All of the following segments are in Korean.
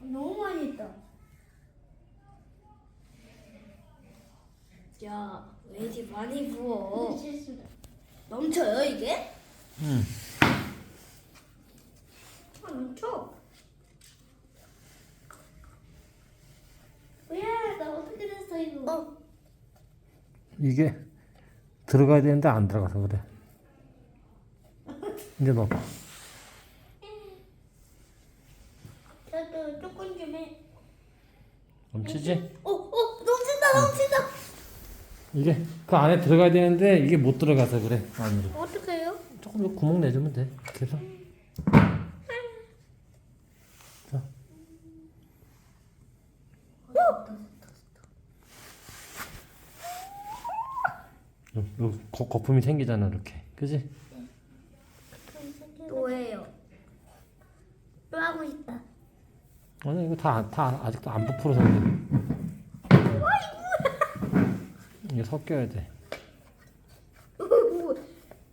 너무 많이 했다. 야, 왜 이렇게 많이 부어? 실수다. 넘쳐요 이게? 응. 아, 넘쳐. 뭐야, 나 어떻게 됐어 이거? 어, 이게 들어가야 되는데 안 들어가서 그래. 이제 넣어. 나도 조금 좀 해. 넘치지? 어, 어, 넘친다, 넘친다. 이게 그 안에 들어가야 되는데 이게 못 들어가서 그래 안으로. 어떻게 해요? 조금 더 구멍 내주면 돼. 자. 요, 요 거, 거품이 생기잖아 이렇게. 그지? 또 해요. 또 하고 있다. 아니 이거 다, 다 아직도 안 부풀어서 그래. 이게 섞여야 돼.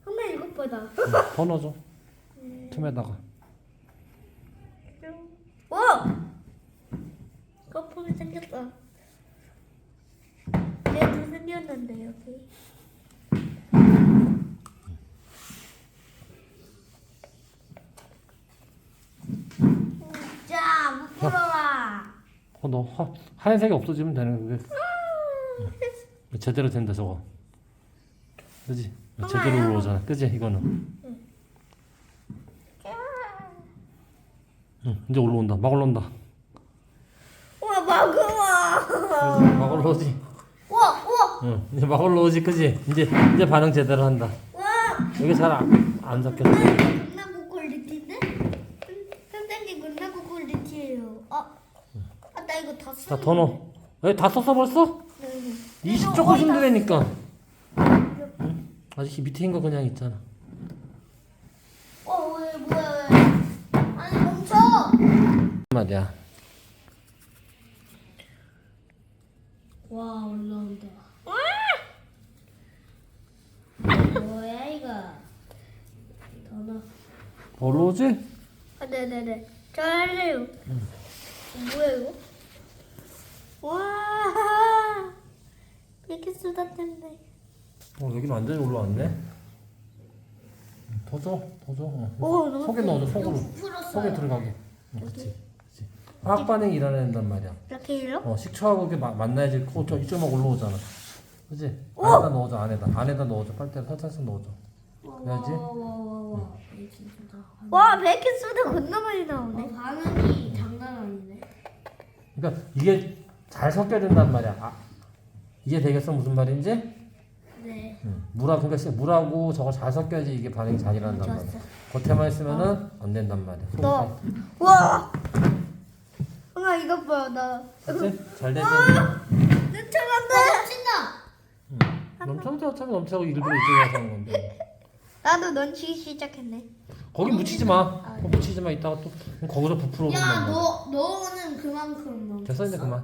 정말 이것보다. 응, 더 넣어줘. 틈에다가. 와! 거품이 생겼다. 얘도 생겼는데 여기. 자, 못 풀어라. 어, 너 하, 하얀색이 없어지면 되는 그게. 응. 제대로 된다 저거. 그지? 제대로 올라오잖아. 그지? 이거는. 응, 이제 올라온다. 막 올라온다. 와, 마그마. 그지? 막 올라오지. 와, 와, 응, 이제 막 올라오지. 그지? 이제 이제 반응 제대로 한다. 와. 여기 잘안 섞였어. 끝나고 퀄리티인데? 선생님 끝나고 퀄리티예요. 아, 아, 나 이거 다 자, 썼. 더 넣어. 왜 다 썼어 벌써? 네. 20 조금 쓰면 되니까. 응? 아직 밑에 있는 거 그냥 있잖아. 어, 왜, 뭐야, 왜? 아니, 멈춰! 말이야. 와, 올라온다. 뭐야, 이거? 더 넣어. 올라오지? 아, 네네네. 저 할래요. 뭐야, 이거? 와, 쏟았는데. 어, 여기는 완전히 올라왔네. 더 줘, 더 줘. 어. 오, 너무 속에 넣어줘, 속으로. 풀었어요. 속에 들어가게. 어, 그렇지, 그렇지. 화학 반응이 일어난단 말이야. 이렇게 해요? 어, 식초하고 이렇게 마- 만나야지. 코, 저 이쪽 막 올라오잖아. 그렇지? 안에다 넣어줘, 안에다. 안에다 넣어줘. 빨대를 살짝씩 넣어줘. 그래야지. 와, 베이킹 소다 겁나 많이 나오네. 반응이 장난 아니네. 그러니까 이게 잘 섞여야 된단 말이야. 아, 이게 되겠어 무슨 말인지? 네. 응. 물하고 그러니까 물하고 저거 잘 섞여야지 이게 반응이 잘 일어난단 말이야. 겉에만 있으면은 안 된단 말이야. 너. 다- 와. 엄마 이것 봐, 나. 그치? 잘 되지? 넘쳐간다. 넘친다. 응. 넘쳐도 어차피 넘쳐고 일부러 이쪽에 와서 하는 건데. 나도 넘치기 시작했네. 거기 묻히지 마. 거기 묻히지 마. 이따가 또 거기서 부풀어 말이야. 너 너는 그만큼 넘. 됐어 이제 그만.